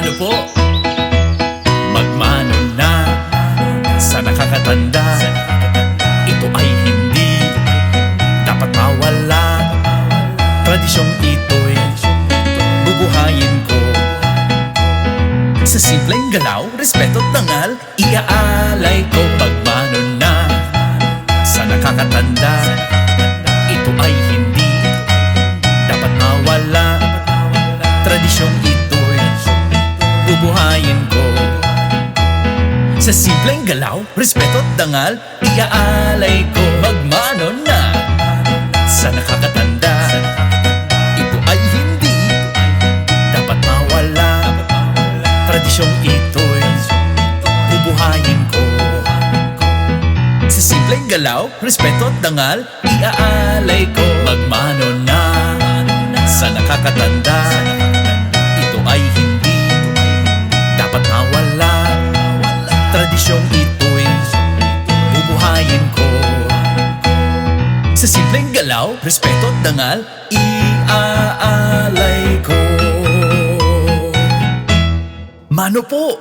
Mano po? Magmano na Sa nakakatanda. Ito ay hindi Dapat mawala. Tradisyong ito'y Bubuhayin ko. Sa simpleng galaw Respeto at dangal Iaalay ko. Magmano na Sa nakakatanda Bubuhayin ko. Sa simpleng galaw Respeto at dangal Iaalay ko. Magmano na Sa nakakatanda. Ito ay hindi Dapat mawala. Tradisyong ito'y Bubuhayin ko. Sa simpleng galaw Respeto at dangal Iaalay ko. Magmano na Sa nakakatanda Sa simpleng galaw Respeto at dangal Iaalay ko. Mano po